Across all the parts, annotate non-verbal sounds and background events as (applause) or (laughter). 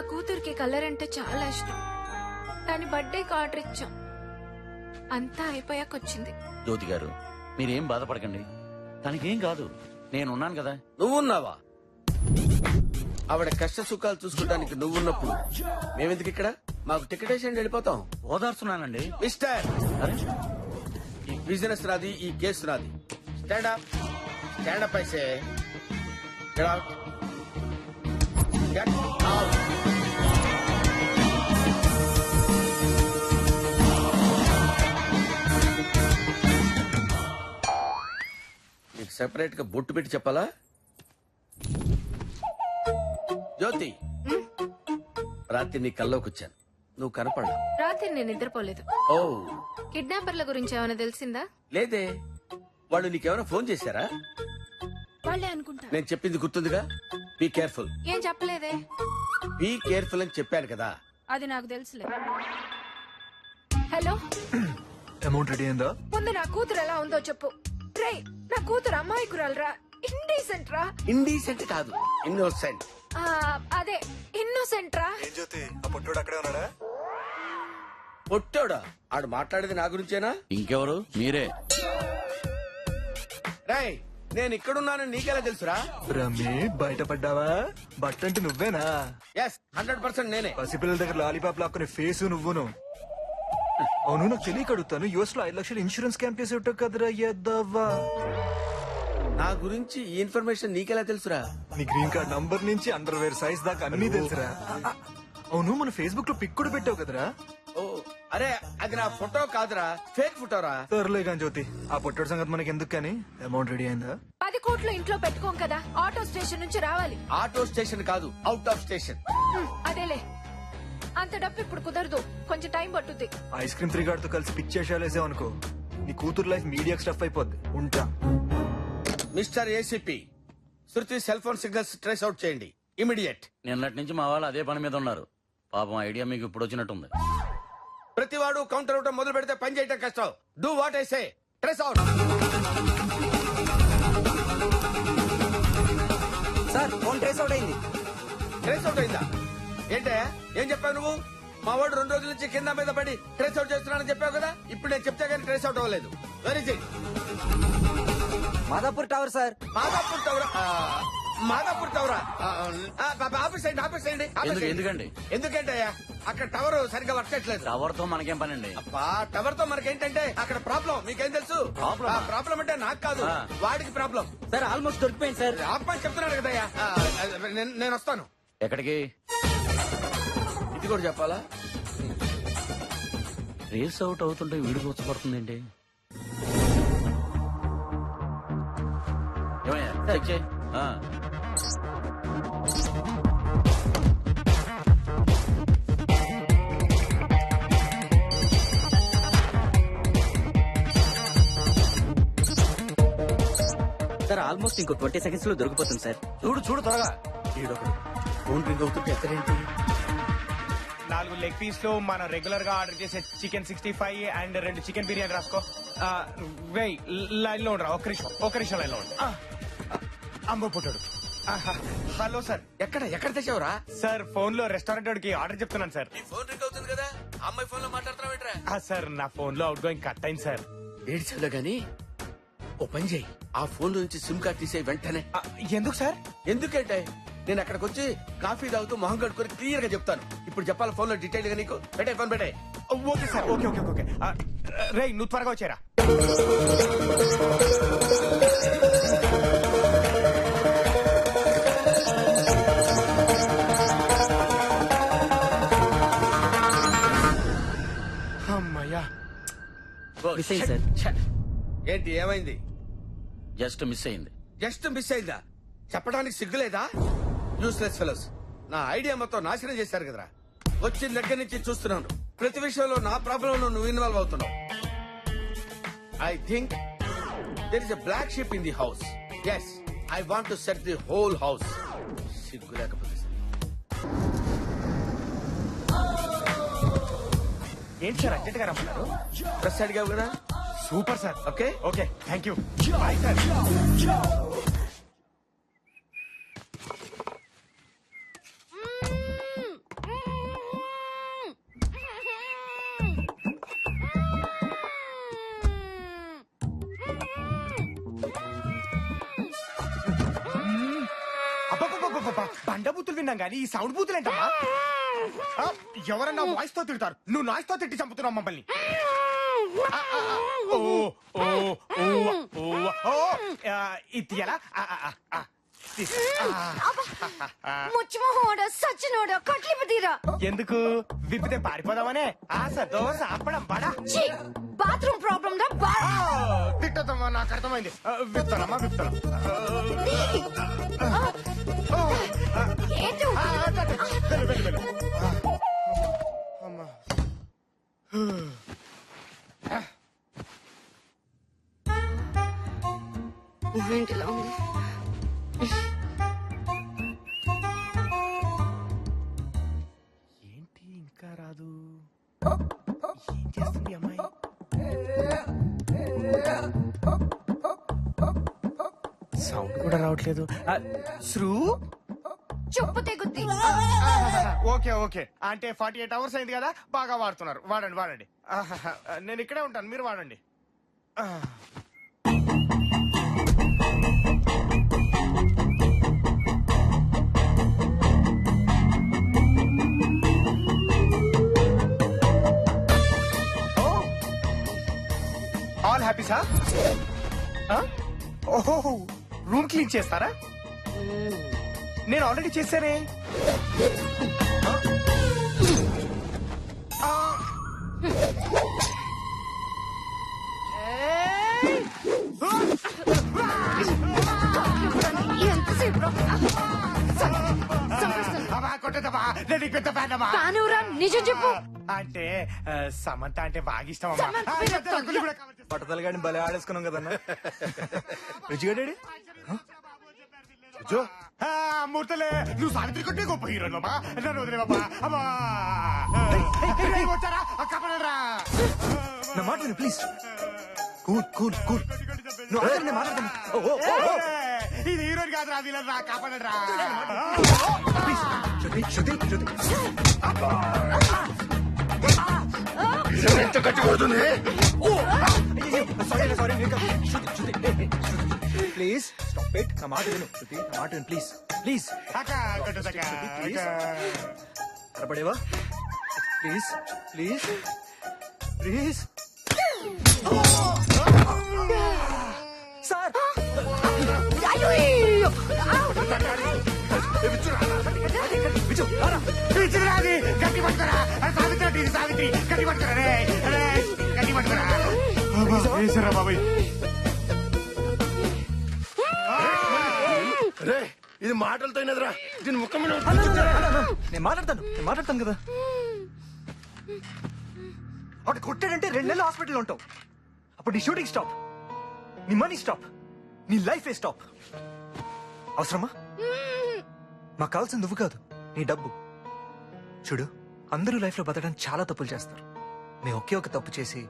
కూతురికి కలర్ అంటే చాలా ఇష్టం. దాని బర్త్డేకి ఆర్డర్ ఇచ్చాం. అంతా అయిపోయాక వచ్చింది జ్యోతి గారు మీరేం బాధపడకండి. తనకేం కాదు నేనున్నాను కదా. నువ్వున్నావా? ఆవిడ కష్ట సుఖాలు చూసుకోవడానికి నువ్వున్నప్పుడు మేమెందుకు ఇక్కడ? మాకు టికెట్ వేసి వెళ్ళిపోతాం. ఓదార్చున్నానండి. మిస్టర్! ఈ బిజినెస్ నాది ఈ కేసు నాది. స్టాండ్ అప్ స్టాండ్ అప్ అయితే Get out. Get out. సెపరేట్గా బొట్టు పెట్టి చెప్పాలా? జ్యోతి రాత్రి నీ కల్లోకి వచ్చాను. నువ్వు కనపడలా? రాత్రి నేను నిద్రపోలేదు. ఓ. కిడ్నాపర్ల గురించి ఏమైనా తెలిసిందా? లేదే. వాళ్ళు నీకేమైనా ఫోన్ చేశారా? వాళ్ళే అనుకుంటా. నేను చెప్పింది గుర్తుందిగా? బీ కేర్ఫుల్ ఏం చెప్పలేదే? బీ కేర్ఫుల్ అని చెప్పాను కదా. అది నాకు తెలుసులే. హలో? (clears throat) అమౌంట్ రెడీ అయిందా? ముందు నా కూతురు ఎలా ఉందో చెప్పు. రే నా కూతురు అమాయకురాలరా. ఇండీసెంట్ రా. ఇండీసెంట్ కాదు ఇన్నోసెంట్ ఆ, అదే ఇన్నోసెంట్ రా. ఏం జ్యోతి ఆ పొట్టోడు అక్కడే ఉన్నాడా? పొట్టోడా? ఆడు మాట్లాడేది నా గురించేనా? ఇంకెవరు? మీరే. రాయ్ నేను ఇక్కడున్నానని నీకెలా తెలుసురా? రమ్మి బయటపడ్డావా? బట్టంటే నువ్వేనా? ఎస్ హండ్రెడ్ పర్సెంట్ నేనే. పసిపిల్లల దగ్గర లాలీపాప్ లాక్కునే ఫేస్ నువ్వును. అవును నాకు తెలియక అడుగుతాను యుఎస్లో ఐదు లక్షల ఇన్సూరెన్స్ క్యాంప్ చేసి కదరా ఎద్దవ్వా నా గురించి ఈ ఇన్ఫర్మేషన్ నీకెలా తెలుసురా? నీ గ్రీన్ కార్డ్ నంబర్ నుంచి అండర్ వేర్ సైజ్ దాకా అన్ని తెలుసురా. అవును మన ఫేస్బుక్లో పిక్ కూడా పెట్టావు కదరా? ఓ అరే అది నా ఫోటో కాదురా. ఫేక్ ఫోటోరా? సర్లే కానీ జ్యోతి ఆ పొట్టోడు సంగతి మనకి ఎందుకు కానీ? అమౌంట్ రెడీ అయిందా? పది కోట్లు ఇంట్లో పెట్టుకోం కదా. ఆటో స్టేషన్ నుంచి రావాలి. ఆటో స్టేషన్ కాదు అవుట్ ఆఫ్ స్టేషన్. అదేలే. అంత డబ్బు ఇప్పుడు కుదరదు. కొంచెం టైం పట్టుద్ది. ఐస్ క్రీమ్ త్రీ తో కలిసి పిక్ చేసేసావు అనుకో నీ కూతురు లైఫ్ మీడియా స్టఫ్ అయిపోద్ది. ఉంటా. Mister ACP Shruti cell phone signals trace out చేయండి. ఇమీడియట్ నిన్నటి నుంచి మా వాళ్ళు అదే పని మీద ఉన్నారు. పాపం ఐడియా మీకు ఇప్పుడు వచ్చినట్టుంది. ప్రతివాడు కౌంటర్ అవటం మొదలు పెడితే పని చేయటం కష్టం. Do what I say trace out sir phone trace out అయింది. ట్రేస్ అవుట్ అయిందా? ఏంటే? ఏం చెప్పావు నువ్వు? మా వాడు రెండు రోజుల నుంచి కింద మీద పడి ట్రేస్ అవుట్ చేస్తున్నానని చెప్పావు కదా? ఇప్పుడు నేను చెప్తే కానీ ట్రేస్ అవుట్ అవ్వలేదు. Very it Madhapur tower sir. Madhapur టవరా? ఆ, మాదాపూర్ టవరా? ఆఫీస్ అయ్యండి ఆఫీస్ అయ్యండి. ఎందుకండి? ఎందుకంటే అక్కడ టవర్ సరిగ్గా వర్క్ చేయట్లేదు. టవర్తో మనకేం పని అండి టవర్తో మనకేంటంటే అక్కడ ప్రాబ్లం. మీకేం తెలుసు? ప్రాబ్లం అంటే నాకు కాదు. వాడికి ప్రాబ్లం. సార్ ఆల్మోస్ట్ దొరికిపోయింది సార్. ఆపని చెప్తున్నాడు కదయ్యా నేను వస్తాను. ఎక్కడికి? ఇది కూడా చెప్పాలా? రేస్ అవుట్ అవుతుంటే ఏమయ్యా చెక్ చేయి. ఆ. సార్ ఆల్మోస్ట్ ఇంకో ట్వంటీ సెకండ్స్లో దొరికిపోతుంది సార్. చూడు చూడు త్వరగా. ఈడొకడు. ఫోన్ రింగ్ అవుతుంటే ఎక్కడేంటి నాలుగు లెగ్ పీస్లో మనం రెగ్యులర్గా ఆర్డర్ చేసే చికెన్ సిక్స్టీ ఫైవ్ అండ్ రెండు చికెన్ బిర్యానీ రాసుకో. వేయ్ లైన్లో ఉండరా ఒక్క నిమిషం ఒక్క నిమిషం లైన్లో ఉండు. ఆ, అమ్మో పుట్టాడు. ఆహా, హలో సార్ ఎక్కడ ఎక్కడ తెచ్చావురా? సార్ ఫోన్లో రెస్టారెంట్ వాడికి ఆర్డర్ చెప్తున్నాను సార్. నీ ఫోన్ రింగ్ అవుతుంది కదా అమ్మాయి ఫోన్లో మాట్లాడుతున్నావు సార్ నా ఫోన్లో అవుట్ గోయింగ్ కట్ అయింది సార్. ఏడ్చాలో గాని ఓ పని చేయి ఆ ఫోన్ నుంచి సిమ్ కార్డ్ తీసే వెంటనే. ఎందుకు సార్? ఎందుకంటే నేను అక్కడికి వచ్చి కాఫీ తాగుతూ మొహం కడుకొని క్లియర్గా చెప్తాను. ఇప్పుడు చెప్పాలి ఫోన్లో డీటెయిల్గా నీకు? పెట్టే ఫోన్ పెట్టే. Okay sir okay okay okay రే నువ్వు త్వరగా వచ్చారా. అమ్మయ్యా. మిస్ అయింది సార్. ఏంటి ఏమైంది? జస్ట్ మిస్ అయింది. జస్ట్ మిస్ అయిందా? చెప్పడానికి సిగ్గులేదా? యూస్లెస్ ఫెలోస్ నా ఐడియా మొత్తం నాశనం చేశారు కదరా. వచ్చిన దగ్గర నుంచి చూస్తున్నాను. ప్రతి విషయంలో నా ప్రాబ్లం నువ్వు ఇన్వాల్వ్ అవుతున్నావు. I think there is a black sheep in the house as I want to set the whole house సిగ్గు లేకపోతే సరే. ఏంటి సార్ అర్జెంట్గా రమ్మన్నారు? డ్రెస్ అడిగావు కదా? Super sir. Okay okay thank you అబ్బబ్బా, బండ బూతులు విన్నాం కానీ ఈ సౌండ్ బూతులు ఏంటమ్మా ఆ, ఎవరన్నా వాయిస్తో తిడతారు. నువ్వు నాయిస్తో తిట్టి చంపుతున్నావు మమ్మల్ని. ఆ, ఆ, ఆ, ఓ ఓ ఓ ఓ ఓ ఇది ఎలా ఆ, ఆ, ఆ, ఆ. ముచ్చిమోహోడ సచ్చినోడ కట్లిపు తీరా ఎందుకు? విప్పితే పారిపోదామనే? ఆశ దోశ అప్పడం పడా ఛీ బాత్రూమ్ ప్రాబ్లం రా తిట్టదమ్మా నాకు అర్థమైంది. విప్తానమ్మా విప్తాను. ఉంది. సౌండ్ కూడా రావట్లేదు. శ్రూ? చెప్పు తెగుద్ది. Okay okay. అంటే ఫార్టీ ఎయిట్ అవర్స్ అయింది కదా బాగా వాడుతున్నారు. వాడండి వాడండి. నేను ఇక్కడే ఉంటాను మీరు వాడండి. ఆ. ఆల్ హ్యాపీ సార్ ఓహో! రూమ్ క్లీన్ చేస్తారా? నేను ఆల్రెడీ చేశానే? నిజం చెప్పు. అంటే సమంత అంటే బాగా ఇష్టం అమ్మా. పట్టతల గాడిని భలే ఆడేసుకున్నాం కదన్నా. (laughs) రుచిగడేడి ఆ, మూర్తలే నువ్వు సావిత్రి కొట్టే గొప్ప హీరో అమ్మా నన్ను వదిలే బాబా అమ్మా వచ్చారా కాపాడండిరా. నా మాట విను ప్లీజ్ కూల్ కూల్ కూల్ నువ్వు నేను మాట్లాడతాను. ఏయ్, ఇది హీరోయిన్ కాదురా విలన్ రా కాపాడరా Shruti sorry sorry Shruti Shruti please stop it నా మాట విను శృతి నా మాట విను ప్లీజ్ ప్లీజ్. కనపడేవా ప్లీజ్ ప్లీజ్ ప్లీజ్ సార్ గట్టి పట్టుకోరా సావిత్రి సావిత్రి గట్టి పట్టుకోరా రే గట్టి పట్టుకోరా బాబాయ్ ఇది మాటలతో అయినదిరా దీని ముఖం నేను మాట్లాడతాను నేను మాట్లాడతాను కదా. అక్కడ కొట్టాడంటే రెండు నెలలు హాస్పిటల్ ఉంటావు. అప్పుడు నీ షూటింగ్ స్టాప్ నీ మనీ స్టాప్ నీ లైఫ్ ఏ స్టాప్. అవసరమా? మాకు కావాల్సింది నువ్వు కాదు నీ డబ్బు. చూడు అందరూ లైఫ్లో బతకడానికి చాలా తప్పులు చేస్తారు. మేము ఒకే ఒక తప్పు చేసి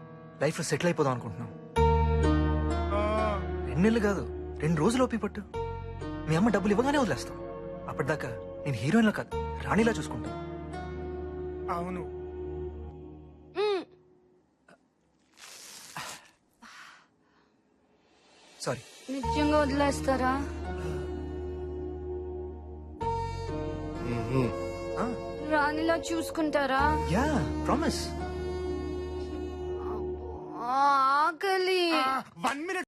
లైఫ్లో సెటిల్ అయిపోదాం అనుకుంటున్నాం. రెండు నెలలు కాదు రెండు రోజులు ఓపి పట్టు. మీ అమ్మ డబ్బులు ఇవ్వగానే వదిలేస్తాం. అప్పటిదాకా నేను హీరోయిన్లా కాదు రాణిలా చూసుకుంటాను అవును. సారీ నిజంగా వదిలేస్తారా? రాణిలా చూసుకుంటారా? యా ప్రామిస్ ఆకలి. One minute